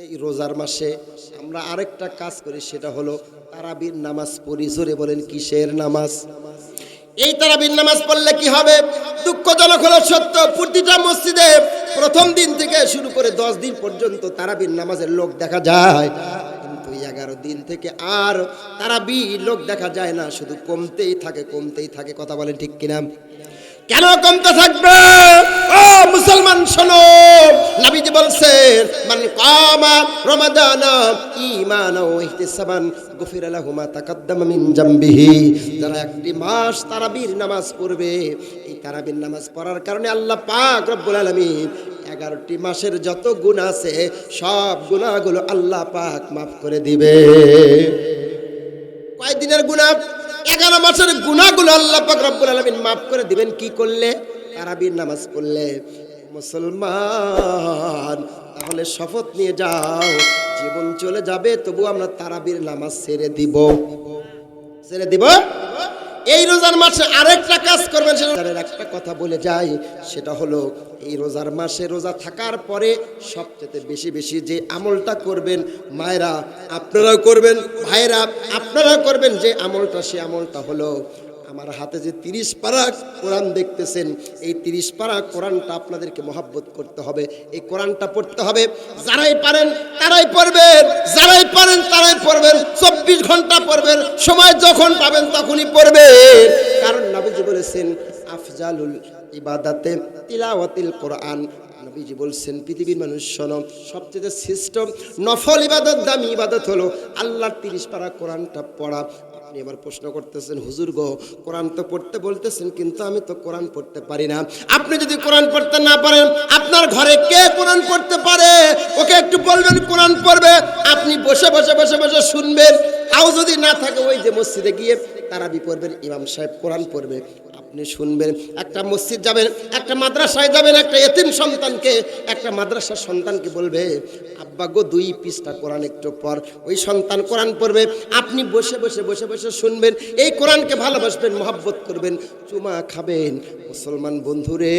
এই রোজার মাসে আমরা আরেকটা কাজ করি, সেটা হলো তারাবির নামাজ পড়ি। জোরে বলেন, কিসের নামাজ? এই তারাবির নামাজ পড়লে কি হবে? দুঃখজনক হলো সত্য, প্রতিটা মসজিদে প্রথম দিন থেকে শুরু করে দশ দিন পর্যন্ত তারাবির নামাজের লোক দেখা যায়। কিন্তু এগারো দিন থেকে আর তারাবি লোক দেখা যায় না, শুধু কমতেই থাকে কমতেই থাকে। কথা বলেন ঠিক কিনা? কেন কমতে থাকবে? ও মুসলমান, শোনো। নবীজি বলছেন, মান কামা রমাদান ঈমান ও ইহতিসাবান গফির লাহু মা তাকাদ্দামা মিন জামবিহি। যারা একটি মাস তারাবির নামাজ পড়বে, এই তারাবির নামাজ পড়ার কারণে আল্লাহ পাক রব্বুল আলামিন এগারোটি মাসের যত গুণ আছে, সব গুণাগুলো আল্লাহ পাক মাফ করে দিবে। কয় দিনের গুণা এগারো মাসের গুণাগুলো আল্লাহ রব্বুল আলমিন মাফ করে দিবেন, কি করলে? তারাবির নামাজ পড়লে। মুসলমান, তাহলে শপথ নিয়ে যাও, জীবন চলে যাবে তবু আমরা তারাবির নামাজ ছেড়ে দিব। ছেড়ে দিব? এই রোজার মাসে আরেকটা কাজ করবেন, সেটা একটা কথা বলে যাই, সেটা হলো, এই রোজার মাসে রোজা থাকার পরে সবচেয়ে বেশি বেশি যে আমলটা করবেন, মায়েরা, আপনারাও করবেন ভাইরা আপনারাও করবেন, যে আমলটা, সে আমলটা হলো আমার হাতে যে তিরিশ পারা কোরআন দেখতেছেন, এই তিরিশ পারা কোরআনটা আপনাদেরকে মহাব্বত করতে হবে। এই কোরআনটা পড়তে হবে। যারাই পারেন, তারাই পড়বেন। যারাই পারেন, তারাই পড়বেন। চব্বিশ ঘণ্টা পড়বেন। সময় যখন পাবেন, তখনই পড়বেন। কারণ নবীজি বলেছেন, আফজালুল ইবাদাতে তিলাওয়াতিল কোরআন। নবীজি বলছেন, পৃথিবীর মানুষ শোনো, সবচেয়ে শ্রেষ্ঠ নফল ইবাদত, দামি ইবাদত হলো আল্লাহর তিরিশ পারা কোরআনটা পড়া। আপনি আবার প্রশ্ন করতেছেন, হুজুর গো, কোরআন তো পড়তে বলতেছেন, কিন্তু আমি তো কোরআন পড়তে পারি না। আপনি যদি কোরআন পড়তে না পারেন, আপনার ঘরে কে কোরআন পড়তে পারে? ওকে একটু বলবেন, কোরআন পড়বে? আপনি বসে বসে বসে বসে শুনবেন। তাও যদি না থাকে, ওই যে মসজিদে গিয়ে তারা বি পড়বেন, ইমাম সাহেব কোরআন পড়বে। আপনি শুনবেন, একটা মসজিদ যাবেন, একটা মাদ্রাসায় যাবেন, একটা এতিম সন্তানকে, একটা মাদ্রাসার সন্তানকে বলবে, আব্বা গো, দুই পিসটা কোরআন একটু পর ওই সন্তান কোরআন পড়বে, আপনি বসে বসে বসে বসে শুনবেন, এই কোরআনকে ভালোবাসবেন, মহাব্বত করবেন, চুমা খাবেন। মুসলমান বন্ধুরে,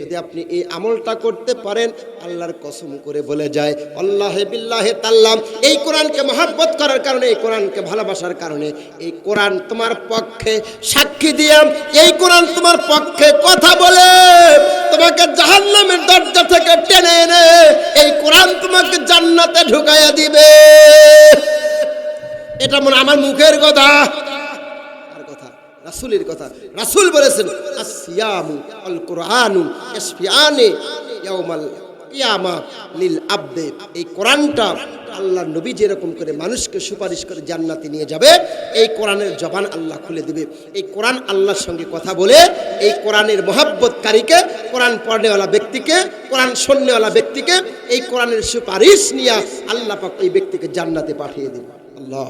যদি আপনি এই আমলটা করতে পারেন, আল্লাহর কসম করে বলে যায়, আল্লাহে বিল্লাহে তাল্লাম। এই কোরআনকে মহাব্বত করার কারণে, এই কোরআনকে ভালোবাসার কারণে, এই কোরআন তোমার পক্ষে সাক্ষী দিয়ে, এই কোরআন তোমার পক্ষে কথা বলে, তোমাকে জাহান্নামের দরজা থেকে টেনে এনে, এই কোরআন তোমাকে জান্নাতে ঢুকাইয়া দিবে। এটা মনে আমার মুখের কথা। রাসূলের কথা। রাসূল বলেছেন আসিয়ামু আল কিয়ামা লিল আবদে। এই কোরআনটা আল্লাহ নবী যেরকম করে মানুষকে সুপারিশ করে জান্নাতে নিয়ে যাবে, এই কোরআনের জবান আল্লাহ খুলে দিবে। এই কোরআন আল্লাহর সঙ্গে কথা বলে, এই কোরআনের মহাব্বতকারীকে, কোরআন পড়নেওয়ালা ব্যক্তিকে, কোরআন শোননেওয়ালা ব্যক্তিকে, এই কোরআনের সুপারিশ নিয়ে আল্লাহ পাক এই ব্যক্তিকে জান্নাতে পাঠিয়ে দিবে। আল্লাহ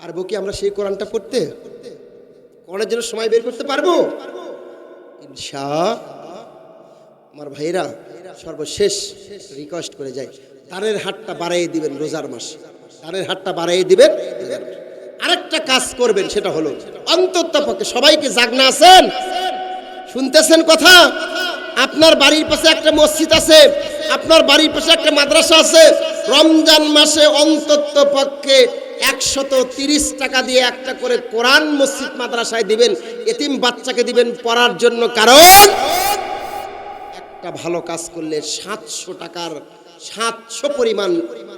পারব কি আমরা সেই কোরআনটা পড়তে? কোরআনের জন্য সময় বের করতে পারব? ইনশা আমার ভাইরা, সর্বশেষ রিকোয়েস্ট করে যাই। তারের হাতটা বাড়াইয়ে দিবেন রোজার মাস। তারের হাতটা বাড়াইয়ে দিবেন আরেকটা কাজ করবেন সেটা হলো, অন্তত পক্ষে সবাইকে জাগনা আছেন? শুনতেছেন কথা? আপনার বাড়ির পাশে একটা মসজিদ আছে, আপনার বাড়ির পাশে একটা মাদ্রাসা আছে, রমজান মাসে অন্তত পক্ষে একশত তিরিশ টাকা দিয়ে একটা করে কোরআন মসজিদ মাদ্রাসায় দিবেন, এতিম বাচ্চাকে দিবেন পড়ার জন্য। কারণ একটা ভালো কাজ করলে সাতশো টাকার সাতশো পরিমাণ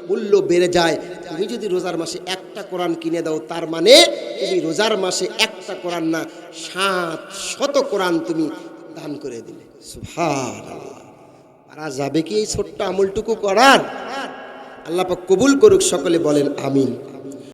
মূল্য বেড়ে যায়। তুমি যদি রোজার মাসে একটা কোরআন কিনে দাও, তার মানে তুমি রোজার মাসে একটা কোরআন না সাত শত কোরআন তুমি দান করে দিলে। পারা যাবে কি এই ছোট্ট আমলটুকু করার? আল্লাহ পাক কবুল করুক, সকলে বলেন আমিন।